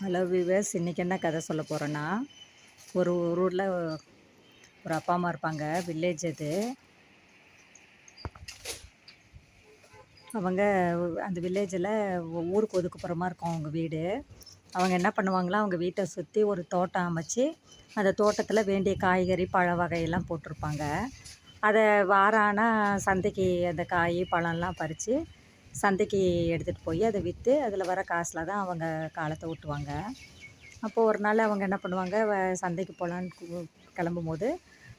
Hello wives இன்றைக்கி என்ன கதை சொல்ல போகிறேன்னா ஒரு ஊரில் ஒரு அப்பா அம்மா இருப்பாங்க வில்லேஜ் அது. அவங்க அந்த வில்லேஜில் ஊருக்கு ஒதுக்குப்புறமா இருக்கும் அவங்க வீடு. அவங்க என்ன பண்ணுவாங்களா அவங்க வீட்டை சுற்றி ஒரு தோட்டம் அமைச்சு அந்த தோட்டத்தில் வேண்டிய காய்கறி பழ வகையெல்லாம் போட்டிருப்பாங்க. அதை வாரம் ஆனால் சந்தைக்கு அந்த காய் பழம்லாம் பறித்து சந்தைக்கு எடுத்துகிட்டு போய் அதை விற்று அதில் வர காசில் தான் அவங்க காலத்தை ஓட்டுவாங்க. அப்போது ஒரு நாள் அவங்க என்ன பண்ணுவாங்க வ சந்தைக்கு போகலான்னு கிளம்பும்போது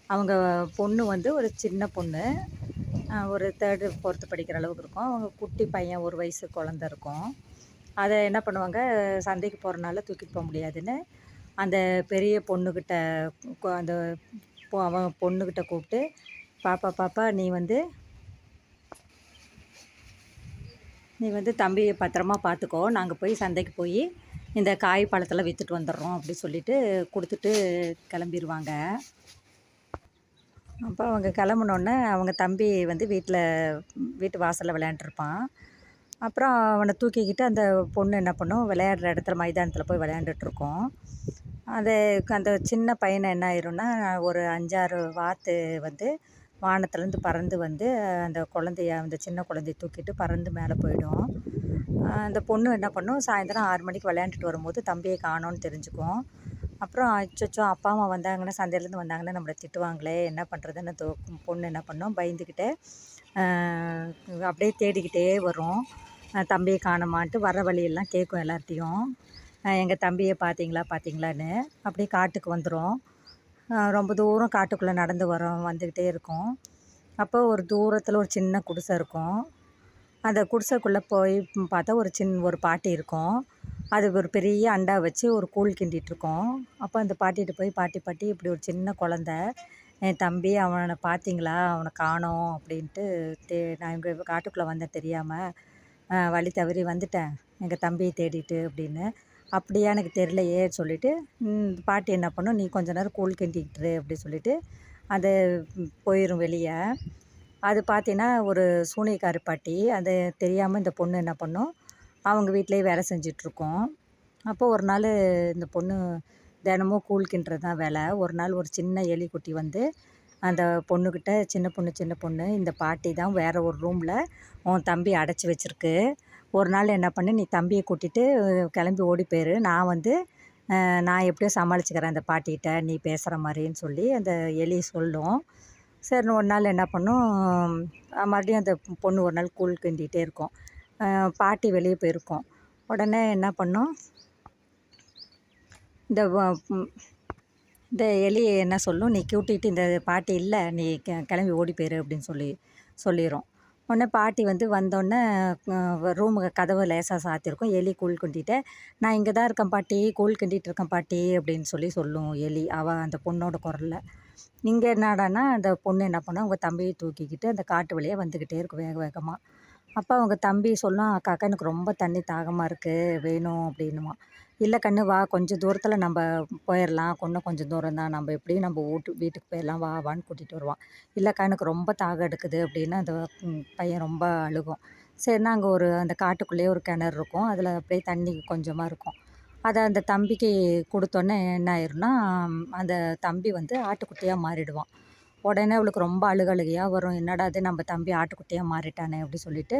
அவங்க பொண்ணு வந்து ஒரு சின்ன பொண்ணு. ஒரு தேர்டு ஃபோர்த்து படிக்கிற அளவுக்கு இருக்கும். அவங்க குட்டி பையன் ஒரு வயசு குழந்த இருக்கும். அதை என்ன பண்ணுவாங்க சந்தைக்கு போகிறனால தூக்கிட்டு போக முடியாதுன்னு அந்த பெரிய பொண்ணுக்கிட்ட அந்த அவன் பொண்ணுக்கிட்ட கூப்பிட்டு பாப்பா பாப்பா நீ வந்து நீ வந்து தம்பியை பத்திரமா பார்த்துக்கோ. நாங்கள் போய் சந்தைக்கு போய் இந்த காய் பழத்தெல்லாம் விற்றுட்டு வந்துடுறோம் அப்படி சொல்லிட்டு கொடுத்துட்டு கிளம்பிடுவாங்க அப்போ அவங்க கிளம்புனோடனே அவங்க தம்பி வந்து வீட்டில் வீட்டு வாசலில் விளையாண்டுருப்பான். அப்புறம் அவனை தூக்கிக்கிட்டு அந்த பொண்ணு என்ன பண்ணும் விளையாடுற இடத்துல மைதானத்தில் போய் விளையாண்டுட்ருக்கோம். அது அந்த சின்ன பையனை என்ன ஆயிரும்னா ஒரு அஞ்சாறு வாத்து வந்து வானத்துலேருந்து பறந்து வந்து அந்த குழந்தைய அந்த சின்ன குழந்தைய தூக்கிட்டு பறந்து மேலே போயிடும். அந்த பொண்ணு என்ன பண்ணும்? சாயந்தரம் ஆறு மணிக்கு விளையாண்டுட்டு வரும்போது தம்பியை காணோன்னு தெரிஞ்சுக்கும். அப்புறம் அச்சோ அப்பா அம்மா வந்தாங்கன்னா சந்தையிலேருந்து வந்தாங்கன்னா நம்மளை திட்டுவாங்களே என்ன பண்ணுறதுன்னு தோ பொண்ணு என்ன பண்ணும்? பயந்துக்கிட்டே அப்படியே தேடிக்கிட்டே வரும். தம்பியை காணமான்ட்டு வர வழியெல்லாம் கேட்கும் எல்லார்ட்டையும் எங்கள் தம்பியை பார்த்தீங்களா பார்த்தீங்களான்னு அப்படியே காட்டுக்கு வந்துடும் ரொம்ப தூரம் காட்டுக்குள்ளே நடந்து வரோம் வந்துக்கிட்டே இருக்கோம். அப்போ ஒரு தூரத்தில் ஒரு சின்ன குடிசை இருக்கும். அந்த குடிசைக்குள்ளே போய் பார்த்தா ஒரு சின் ஒரு பாட்டி இருக்கும். அது ஒரு பெரிய அண்டா வச்சு ஒரு கூழ் கிண்டிகிட்ருக்கோம் அப்போ அந்த பாட்டிகிட்ட போய் பாட்டி பாட்டி இப்படி ஒரு சின்ன குழந்த. என் தம்பி அவனை பார்த்தீங்களா? அவனை காணோம் அப்படின்ட்டு தே நான் இங்கே காட்டுக்குள்ளே வந்தேன் தெரியாமல் வழி தவறி வந்துட்டேன். எங்கள் தம்பியை தேடிட்டு அப்படின்னு. அப்படியா எனக்கு தெரிலையே சொல்லிவிட்டு பாட்டி என்ன பண்ணும்? நீ கொஞ்ச நேரம் கூழ் கிண்டிக்கிட்டுரு அப்படி சொல்லிவிட்டு அது போயிடும் வெளியே. அது பார்த்தீங்கன்னா ஒரு சூனியக்காரி பாட்டி அது தெரியாமல் இந்த பொண்ணு என்ன பண்ணும்? அவங்க வீட்டிலேயே வேலை செஞ்சிட்ருக்கோம். அப்போது ஒரு நாள் இந்த பொண்ணு தினமும் கூழ் கிண்டுறது தான் வேலை. ஒரு நாள் ஒரு சின்ன எலிக்குட்டி குட்டி வந்து அந்த பொண்ணுக்கிட்ட சின்ன பொண்ணு சின்ன பொண்ணு இந்த பாட்டி தான் வேறு ஒரு ரூமில் உன் தம்பி அடைச்சி வச்சுருக்கு. ஒரு நாள் என்ன பண்ணு நீ தம்பியை கூட்டிகிட்டு கிளம்பி ஓடி போயிரு. நான் வந்து நான் எப்படியோ சமாளிச்சுக்கிறேன் அந்த பாட்டிகிட்ட. நீ பேசுகிற மாதிரின்னு சொல்லி அந்த எலி சொல்லும். சரி ஒரு நாள் என்ன பண்ணும் மறுபடியும் அந்த பொண்ணு ஒரு நாள் கூழ் கிண்டிகிட்டே இருக்கும். பாட்டி வெளியே போயிருக்கோம். உடனே என்ன பண்ணும் இந்த இந்த எலி என்ன சொல்லும் நீ கூட்டிகிட்டு இந்த பாட்டி இல்லை நீ கிளம்பி ஓடி போயிரு அப்படின்னு சொல்லி சொல்லிடும் உடனே பாட்டி வந்து வந்தோடனே ரூமு கதவை லேசாக சாத்தியிருக்கும் எலி கூழ் கிண்டிட்டு நான் இங்கே தான் இருக்கேன் பாட்டி கூழ் கிண்டிகிட்டு இருக்கேன் பாட்டி அப்படின்னு சொல்லி சொல்லும் எலி. அவள் அந்த பொண்ணோட குரலில். இங்கே என்னடானா அந்த பொண்ணு என்ன பண்ணால் உங்கள் தம்பியை தூக்கிக்கிட்டு அந்த காட்டு வழியாக வந்துக்கிட்டே இருக்கும் வேக வேகமாக அப்போ அவங்க தம்பி சொல்லும் அக்காக்கா எனக்கு ரொம்ப தண்ணி தாகமாக இருக்குது வேணும் அப்படின்னுவான் இல்லை கண்ணு வா கொஞ்சம் தூரத்தில் நம்ம போயிடலாம் இன்னும் கொஞ்சம் தூரம் தான். நம்ம எப்படியும் நம்ம வீட்டு வீட்டுக்கு போயிடலாம் வா வான்னு கூட்டிகிட்டு வருவான் இல்லைக்கா எனக்கு ரொம்ப தாகம் எடுக்குது அப்படின்னு அந்த பையன் ரொம்ப அழுகும். சரி அங்கே ஒரு அந்த காட்டுக்குள்ளேயே ஒரு கிணறு இருக்கும். அதில் அப்படியே தண்ணி கொஞ்சமாக இருக்கும். அதை அந்த தம்பிக்கு கொடுத்தோன்னே என்ன ஆயிரும்னா அந்த தம்பி வந்து ஆட்டுக்குட்டியாக மாறிடுவான். உடனே அவளுக்கு ரொம்ப அழுகழுகையாக வரும். என்னடா அது நம்ம தம்பி ஆட்டுக்குட்டியாக மாறிட்டானே அப்படி சொல்லிட்டு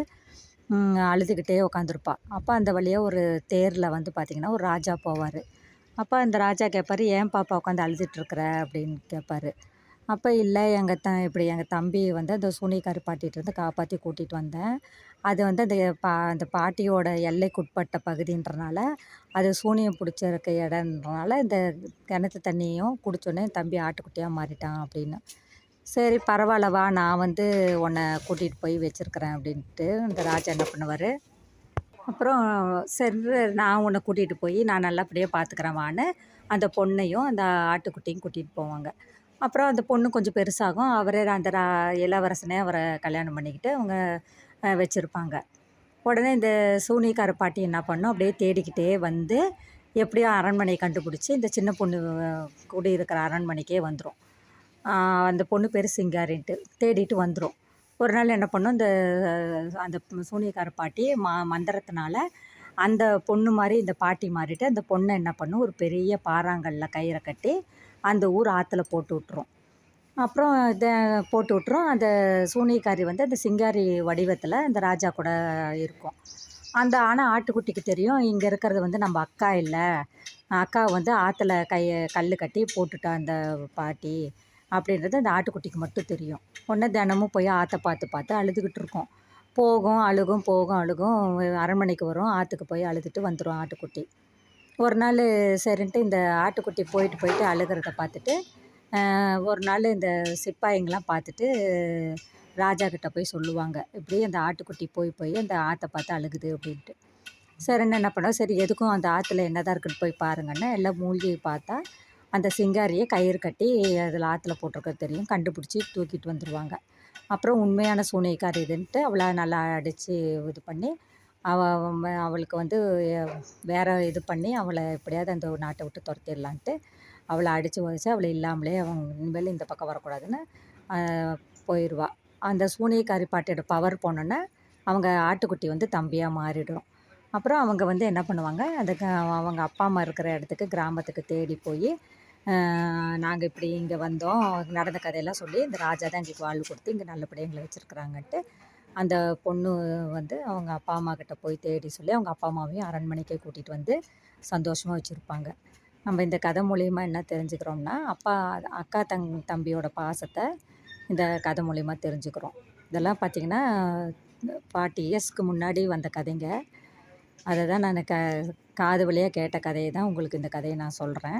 அழுதுகிட்டே உட்காந்துருப்பா அப்போ அந்த வழியாக ஒரு தேரில் வந்து பார்த்திங்கன்னா ஒரு ராஜா போவார். அப்போ அந்த ராஜா கேட்பார் ஏன் பாப்பா உட்காந்து அழுதுட்டுருக்குற அப்படின்னு கேட்பாரு அப்போ இல்லை எங்கள் த இப்படி எங்கள் தம்பி வந்து அந்த சூனியக்காரி பாட்டிகிட்டேருந்து காப்பாற்றி கூட்டிகிட்டு வந்தேன். அது வந்து அந்த பா அந்த பாட்டியோட எல்லைக்குட்பட்ட பகுதின்றனால அது சூனியம் பிடிச்சிருக்க இடன்றனால இந்த கிணத்து தண்ணியும் குடித்தோன்னே தம்பி ஆட்டுக்குட்டியாக மாறிட்டான் அப்படின்னு. சரி பரவாயில்ல வா. நான் வந்து உன்னை கூட்டிகிட்டு போய் வச்சுருக்குறேன் அப்படின்ட்டு இந்த ராஜா என்ன பண்ணுவார்? அப்புறம் சரி நான் உன்னை கூட்டிகிட்டு போய் நான் நல்லபடியாக பார்த்துக்கிறேன் வான்னு அந்த பொண்ணையும் அந்த ஆட்டுக்குட்டியும் கூட்டிகிட்டு போவாங்க. அப்புறம் அந்த பொண்ணு கொஞ்சம் பெருசாகும். அவரே அந்த ரா இளவரசனே அவரை கல்யாணம் பண்ணிக்கிட்டு அவங்க வச்சுருப்பாங்க. உடனே இந்த சூனியக்கார பாட்டி என்ன பண்ணும்? அப்படியே தேடிக்கிட்டே வந்து எப்படியோ அரண்மனையை கண்டுபிடிச்சி இந்த சின்ன பொண்ணு கூடி இருக்கிற அரண்மனைக்கே வந்துடும் அந்த பொண்ணு பேர் சிங்காரின்ட்டு. தேடிட்டு வந்துடும் ஒரு நாள் என்ன பண்ணும் இந்த அந்த சூனியக்கார பாட்டி மா மந்திரத்தினால அந்த பொண்ணு மாதிரி இந்த பாட்டி மாறிட்டு அந்த பொண்ணை என்ன பண்ணும் ஒரு பெரிய பாறாங்கல்ல கயிறை கட்டி அந்த ஊர் ஆற்றுல போட்டு விட்ரும் அப்புறம் இதை போட்டு விட்ரும் அந்த சூனியக்காரி வந்து அந்த சிங்காரி வடிவத்தில் அந்த ராஜா கூட இருக்கும். அந்த ஆனால் ஆட்டுக்குட்டிக்கு தெரியும் இங்கே இருக்கிறது வந்து நம்ம அக்கா இல்லை. அக்கா வந்து ஆற்றுல கையை கல் கட்டி போட்டுட்டா அந்த பாட்டி. அப்படின்றது அந்த ஆட்டுக்குட்டிக்கு மட்டும் தெரியும். ஒன்று தினமும் போய் ஆற்ற பார்த்து பார்த்து அழுதுகிட்டு இருக்கும். போகும் அழுகும் போகும் அழுகும். அரண்மனைக்கு வரும் ஆற்றுக்கு போய் அழுதுட்டு வந்துடும் ஆட்டுக்குட்டி. ஒரு நாள் சரின்ட்டு இந்த ஆட்டுக்குட்டி போயிட்டு போயிட்டு அழுகிறத பார்த்துட்டு ஒரு நாள் இந்த சிப்பாயிங்கெலாம் பார்த்துட்டு ராஜா கிட்ட போய் சொல்லுவாங்க. இப்படி அந்த ஆட்டுக்குட்டி போய் போய் அந்த ஆற்றை பார்த்து அழுகுது அப்படின்ட்டு. சரின்னு என்ன பண்ணோம்? சரி எதுக்கும் அந்த ஆற்றுல என்னதான் இருக்குன்னு போய் பாருங்கன்னு எல்லாம் மூழ்கி பார்த்தா அந்த சிங்காரியை கயிறு கட்டி அதில் ஆற்றுல போட்டிருக்கிறது தெரியும். கண்டுபிடிச்சி தூக்கிட்டு வந்துடுவாங்க அப்புறம் உண்மையான சூனியக்காரி இதுன்ட்டு அவளை நல்லா அடித்து இது பண்ணி அவ அவளுக்கு வந்து வேற இது பண்ணி அவளை எப்படியாவது அந்த நாட்டை விட்டு துரத்திடலான்ட்டு அவளை அடித்து உதச்சி அவளை இல்லாமலே அவங்க இனிமேல் இந்த பக்கம் வரக்கூடாதுன்னு போயிடுவா அந்த சூனியக்காரி பாட்டியோட பவர் போனோன்னே அவங்க ஆட்டுக்குட்டி வந்து தம்பியாக மாறிடும். அப்புறம் அவங்க வந்து என்ன பண்ணுவாங்க அந்த க- அவங்க அப்பா அம்மா இருக்கிற இடத்துக்கு கிராமத்துக்கு தேடி போய் நாங்கள் இப்படி இங்கே வந்தோம். நடந்த கதையெல்லாம் சொல்லி இந்த ராஜா தான் எங்களுக்கு வாழ்வு கொடுத்து இங்கே நல்லபடியாக எங்களை வச்சுருக்குறாங்கன்ட்டு அந்த பொண்ணு வந்து அவங்க அப்பா அம்மா கிட்ட போய் தேடி சொல்லி அவங்க அப்பா அம்மாவையும் அரண்மனைக்கே கூட்டிகிட்டு வந்து சந்தோஷமாக வச்சுருப்பாங்க. நம்ம இந்த கதை மூலிமா என்ன தெரிஞ்சுக்கிறோம்னா அப்பா அக்கா தங் தம்பியோட பாசத்தை இந்த கதை மூலிமா தெரிஞ்சுக்கிறோம். இதெல்லாம் பார்த்திங்கன்னா ஃபார்ட்டி இயர்ஸ்க்கு முன்னாடி வந்த கதைங்க. அதை தான் நான் க காது வழியாக கேட்ட கதையை தான் உங்களுக்கு இந்த கதையை நான் சொல்கிறேன்